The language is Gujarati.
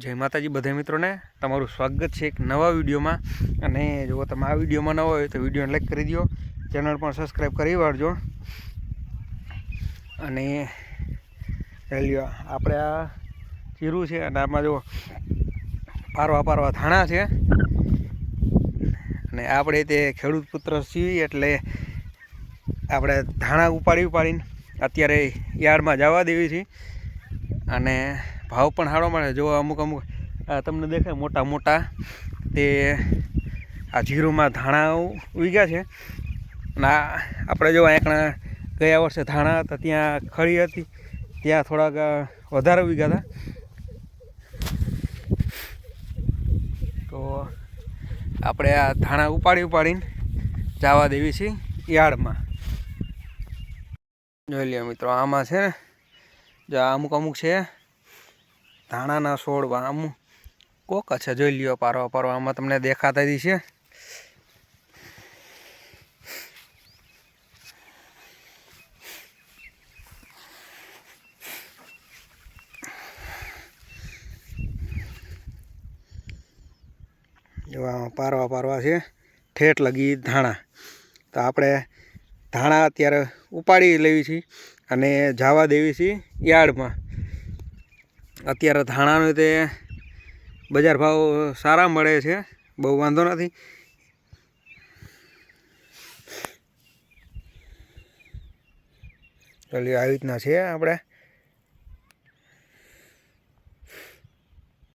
જય માતાજી બધા મિત્રોને. તમારું સ્વાગત છે એક નવા વિડીયોમાં. અને જો તમે આ વિડીયોમાં નવા હોય તો વિડીયોને લાઈક કરી દો ચેનલ પણ સબસ્ક્રાઈબ કરી વાળજો. અને લ્યો, આપણે આ ચીરું છે અને આમાં જો પારવા પારવા ધાણા છે. અને આપણે તે ખેડૂત પુત્ર છીએ એટલે આપણે ધાણા ઉપાડી ઉપાડીને અત્યારે યાર્ડમાં જવા દેવી છે. અને ભાવ પણ સારો મળે. જો અમુક અમુક તમને દેખાય મોટા મોટા, તે આ જીરુમાં ધાણા ઉગ્યા છે. અને આપણે જો અહીંયા ગયા વર્ષે ધાણા હતા, ત્યાં ખડી હતી, ત્યાં થોડાક વધારે ઉગ્યા હતા. તો આપણે આ ધાણા ઉપાડી ઉપાડીને જવા દેવી છીએ યાર્ડમાં. જોઈ લઈએ મિત્રો, આમાં છે ને, જો અમુક અમુક છે ધાણાના છોડવા અમુક કોક છે, જોઈ લ્યો પારવા પારવા, આમાં તમને દેખાતા જ છે. જો પારવા પારવા છે, ઠેઠ લગી ધાણા. તો આપણે ધાણા અત્યારે ઉપાડી લેવી છે અને જવા દેવી છે યાર્ડમાં. અત્યારે ધાણાનો તે બજાર ભાવ સારા મળે છે, બહુ વાંધો નથી. ચાલી, આવી રીતના છે આપણે.